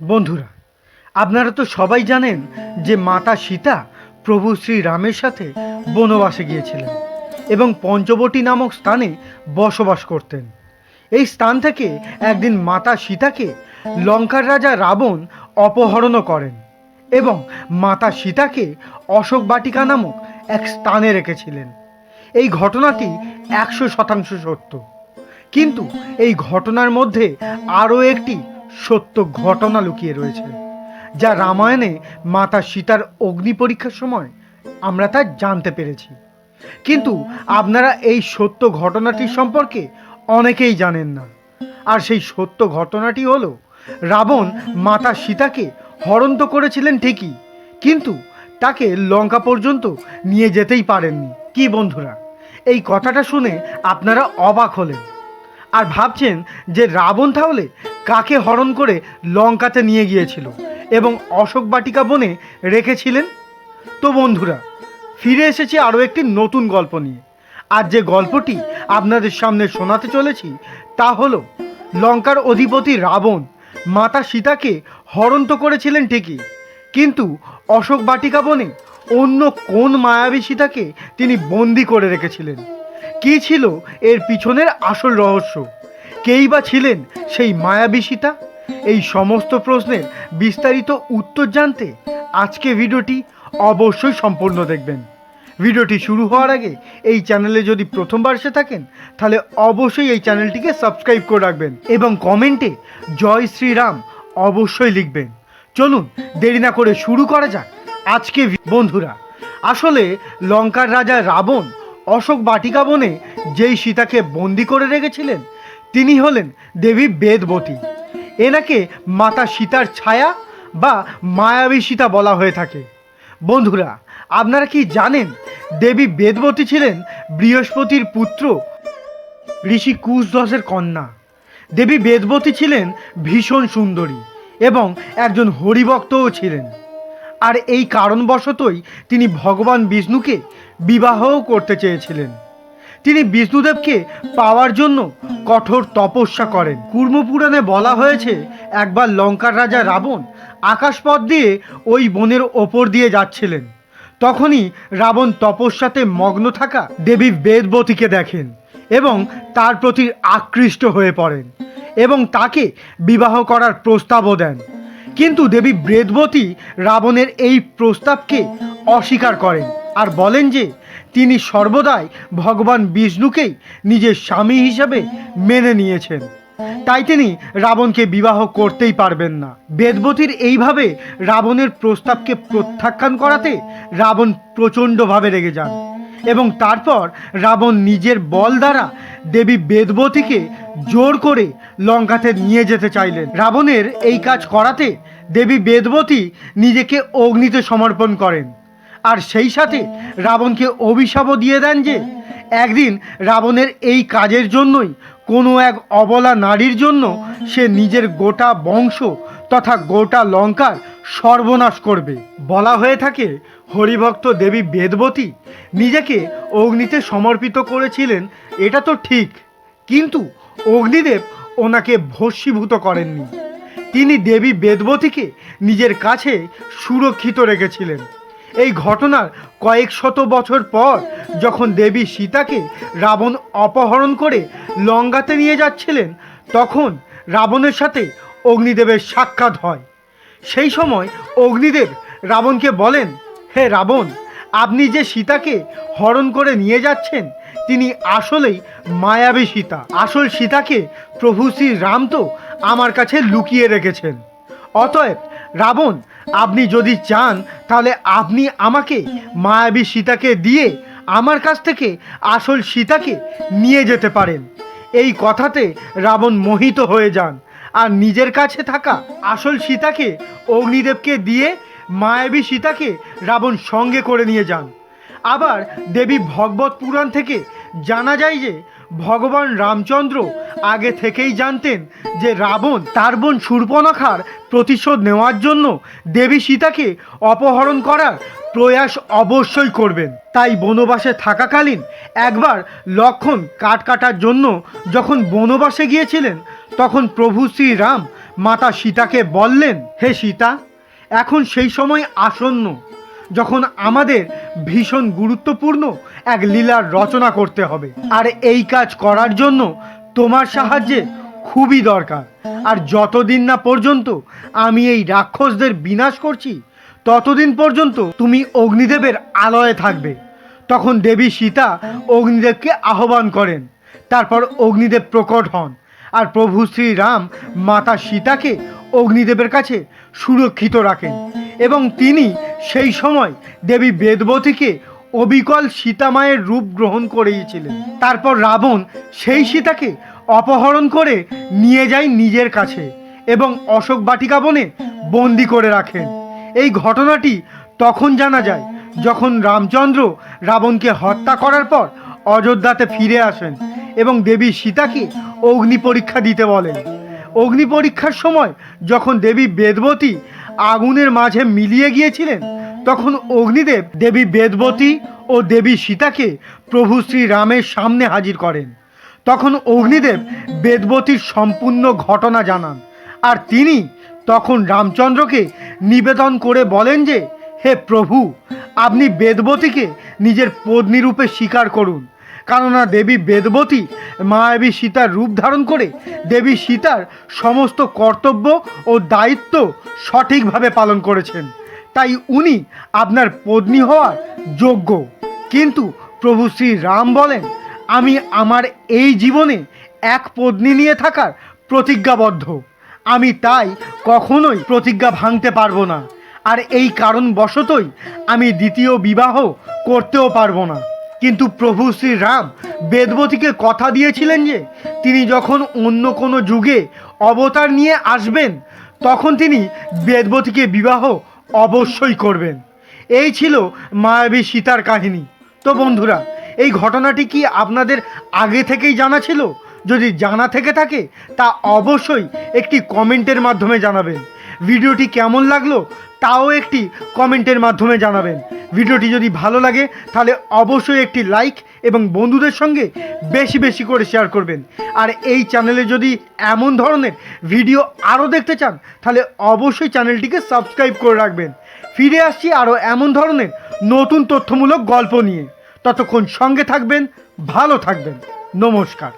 বন্ধুরা, আপনারা তো সবাই জানেন যে মাতা সীতা প্রভু শ্রী রামের সাথে বনবাসে গিয়েছিলেন এবং পঞ্চবটী নামক স্থানে বসবাস করতেন। এই স্থান থেকে একদিন মাতা সীতাকে লঙ্কার রাজা রাবণ অপহরণও করেন এবং মাতা সীতাকে অশোক বাটিকা নামক এক স্থানে রেখেছিলেন। এই ঘটনাটি একশো শতাংশ সত্য। কিন্তু এই ঘটনার মধ্যে আরও একটি সত্য ঘটনা লুকিয়ে রয়েছে, যা রামায়ণে মাতা সীতার অগ্নি পরীক্ষার সময় আমরা তা জানতে পেরেছি। কিন্তু আপনারা এই সত্য ঘটনাটি সম্পর্কে অনেকেই জানেন না। আর সেই সত্য ঘটনাটি হলো, রাবণ মাতা সীতাকে হরণ তো করেছিলেন ঠিকই, কিন্তু তাকে লঙ্কা পর্যন্ত নিয়ে যেতেই পারেননি। কি বন্ধুরা, এই কথাটা শুনে আপনারা অবাক হলেন। আর ভাবছেন যে রাবণ তাহলে কাকে হরণ করে লঙ্কাতে নিয়ে গিয়েছিল এবং অশোক বাটিকা বনে রেখেছিলেন? তো বন্ধুরা, ফিরে এসেছি আরও একটি নতুন গল্প নিয়ে। আর যে গল্পটি আপনাদের সামনে শোনাতে চলেছি, তা হলো, লঙ্কার অধিপতি রাবণ মাতা সীতাকে হরণ তো করেছিলেন ঠিকই, কিন্তু অশোক বাটিকা বনে অন্য কোন মায়াবী সীতাকে তিনি বন্দি করে রেখেছিলেন? কি ছিল এর পিছনের আসল রহস্য? কেই বা ছিলেন সেই মায়াবী সীতা এই সমস্ত প্রশ্নের বিস্তারিত উত্তর জানতে আজকে ভিডিওটি অবশ্যই সম্পূর্ণ দেখবেন। ভিডিওটি শুরু হওয়ার আগে এই চ্যানেলে যদি প্রথমবার এসে থাকেন, তাহলে অবশ্যই এই চ্যানেলটিকে সাবস্ক্রাইব করে রাখবেন এবং কমেন্টে জয় শ্রীরাম অবশ্যই লিখবেন। চলুন, দেরি না করে শুরু করা যাক আজকে বন্ধুরা, আসলে লঙ্কার রাজা রাবণ অশোক বাটিকা বনে যেই সীতাকে বন্দি করে রেখেছিলেন তিনি হলেন দেবী বেদবতী। এনাকে মাতা সীতার ছায়া বা মায়াবী সীতা বলা হয়ে থাকে। বন্ধুরা, আপনারা কি জানেন দেবী বেদবতী ছিলেন বৃহস্পতির পুত্র ঋষি কুশদসের কন্যা? দেবী বেদবতী ছিলেন ভীষণ সুন্দরী এবং একজন হরিভক্তও ছিলেন। আর এই কারণবশতই তিনি ভগবান বিষ্ণুকে বিবাহও করতে চেয়েছিলেন। তিনি বিষ্ণুদেবকে পাওয়ার জন্য কঠোর তপস্যা করেন। কুর্মপুরাণে বলা হয়েছে, একবার লঙ্কার রাজা রাবণ আকাশপথ দিয়ে ওই বনের ওপর দিয়ে যাচ্ছিলেন। তখনই রাবণ তপস্যাতে মগ্ন থাকা দেবী বেদবতীকে দেখেন এবং তার প্রতি আকৃষ্ট হয়ে পড়েন এবং তাকে বিবাহ করার প্রস্তাবও দেন। কিন্তু দেবী বেদবতী রাবণের এই প্রস্তাবকে অস্বীকার করেন আর বলেন যে তিনি সর্বদাই ভগবান বিষ্ণুকেই নিজের স্বামী হিসেবে মেনে নিয়েছেন। তাই তিনি রাবণকে বিবাহ করতেই পারবেন না। বেদবতীর এইভাবে রাবণের প্রস্তাবকে প্রত্যাখ্যান করাতে রাবণ প্রচণ্ডভাবে রেগে যান এবং তারপর রাবণ নিজের বল দ্বারা দেবী বেদবতীকে জোর করে লঙ্কাতে নিয়ে যেতে চাইলেন। রাবণের এই কাজ করাতে দেবী বেদবতী নিজেকে অগ্নিতে সমর্পণ করেন। আর সেই সাথে রাবণকে অভিশাপও দিয়ে দেন যে একদিন রাবণের এই কাজের জন্যই কোনো এক অবলা নারীর জন্য সে নিজের গোটা বংশ তথা গোটা লঙ্কার সর্বনাশ করবে। বলা হয়ে থাকে হরিভক্ত দেবী বেদবতী নিজেকে অগ্নিতে সমর্পিত করেছিলেন এটা তো ঠিক। কিন্তু অগ্নিদেব ওনাকে ভস্মীভূত করেননি। তিনি দেবী বেদবতীকে নিজের কাছে সুরক্ষিত রেখেছিলেন। এই ঘটনার কয়েক শত বছর পর যখন দেবী সীতাকে রাবণ অপহরণ করে লঙ্কাতে নিয়ে যাচ্ছিলেন, তখন রাবণের সাথে অগ্নিদেবের সাক্ষাৎ হয়। সেই সময় অগ্নিদেব রাবণকে বলেন, হে রাবণ, আপনি যে সীতাকে হরণ করে নিয়ে যাচ্ছেন, তিনি আসলেই মায়াবী সীতা। আসল সীতাকে প্রভু শ্রী রাম তো আমার কাছে লুকিয়ে রেখেছেন। অতএব রাবণ, আপনি যদি চান তাহলে আপনি আমাকে মায়াবী সীতাকে দিয়ে আমার কাছ থেকে আসল সীতাকে নিয়ে যেতে পারেন। এই কথাতে রাবণ মোহিত হয়ে যান। আর নিজের কাছে থাকা আসল সীতাকে, অগ্নিদেবকে দিয়ে মায়াবী সীতাকে রাবণ সঙ্গে করে নিয়ে যান। আবার দেবী ভগবত পুরাণ থেকে জানা যায় যে ভগবান রামচন্দ্র আগে থেকেই জানতেন যে রাবণ তার বোন শূর্পণখার প্রতিশোধ নেওয়ার জন্য দেবী সীতাকে অপহরণ করার প্রয়াস অবশ্যই করবেন। তাই বনবাসে থাকাকালীন একবার লক্ষণ কাঠ কাটার জন্য যখন বনবাসে গিয়েছিলেন, তখন প্রভু শ্রীরাম মাতা সীতাকে বললেন, হে সীতা, এখন সেই সময় আসন্ন। যখন আমাদের ভীষণ গুরুত্বপূর্ণ এক লীলার রচনা করতে হবে। আর এই কাজ করার জন্য তোমার সাহায্যে খুবই দরকার। আর যতদিন না পর্যন্ত আমি এই রাক্ষসদের বিনাশ করছি, ততদিন পর্যন্ত তুমি অগ্নিদেবের আলয়ে থাকবে। তখন দেবী সীতা অগ্নিদেবকে আহ্বান করেন। তারপর অগ্নিদেব প্রকট হন। আর প্রভু শ্রীরাম মাতা সীতাকে অগ্নিদেবের কাছে সুরক্ষিত রাখেন। এবং তিনি সেই সময় দেবী বেদবতীকে অবিকল সীতামায়ের রূপ গ্রহণ করেছিলেন তারপর রাবণ সেই সীতাকে অপহরণ করে নিয়ে যায় নিজের কাছে এবং অশোক বাটিকা বনে বন্দি করে রাখেন। এই ঘটনাটি তখন জানা যায় যখন রামচন্দ্র রাবণকে হত্যা করার পর অযোধ্যাতে ফিরে আসেন এবং দেবী সীতাকে অগ্নি পরীক্ষা দিতে বলেন। অগ্নি পরীক্ষার সময় যখন দেবী বেদবতী আগুনের মাঝে মিলিয়ে গিয়েছিলেন তখন অগ্নিদেব দেবী বেদবতী ও দেবী সীতাকে প্রভু শ্রী রামের সামনে হাজির করেন। তখন অগ্নিদেব বেদবতীর সম্পূর্ণ ঘটনা জানান। আর তিনি তখন রামচন্দ্রকে নিবেদন করে বলেন যে, হে প্রভু, আপনি বেদবতীকে নিজের পত্নী রূপে স্বীকার করুন। কেননা দেবী বেদবতী মায়াবী সীতার রূপ ধারণ করে দেবী সীতার সমস্ত কর্তব্য ও দায়িত্ব সঠিকভাবে পালন করেছেন। তাই উনি আপনার পত্নী হওয়ার যোগ্য। কিন্তু প্রভু শ্রী রাম বলেন, আমি আমার এই জীবনে এক পত্নী নিয়ে থাকার প্রতিজ্ঞাবদ্ধ। আমি তাই কখনোই প্রতিজ্ঞা ভাঙতে পারব না। আর এই কারণ কারণবশতই আমি দ্বিতীয় বিবাহ করতেও পারব না। কিন্তু প্রভু শ্রী রাম বেদবতীকে কথা দিয়েছিলেন যে, তিনি যখন অন্য কোনো যুগে অবতার নিয়ে আসবেন, তখন তিনি বেদবতীকে বিবাহ অবশ্যই করবেন। এই ছিল মায়াবী সীতার কাহিনী। তো বন্ধুরা, এই ঘটনাটি কি আপনাদের আগে থেকেই জানা ছিল? যদি জানা থেকে থাকে, তা অবশ্যই একটি কমেন্টের মাধ্যমে জানাবেন। ভিডিওটি কেমন লাগল, তাও একটি কমেন্টের মাধ্যমে জানাবেন। ভিডিওটি যদি ভালো লাগে, তাহলে অবশ্যই একটি লাইক এবং বন্ধুদের সঙ্গে বেশি বেশি করে শেয়ার করবেন। আর এই চ্যানেলে যদি এমন ধরনের ভিডিও আরও দেখতে চান, তাহলে অবশ্যই চ্যানেলটিকে সাবস্ক্রাইব করে রাখবেন। ফিরে আসছি আরও এমন ধরনের নতুন তথ্যমূলক গল্প নিয়ে। ততক্ষণ সঙ্গে থাকবেন, ভালো থাকবেন। নমস্কার।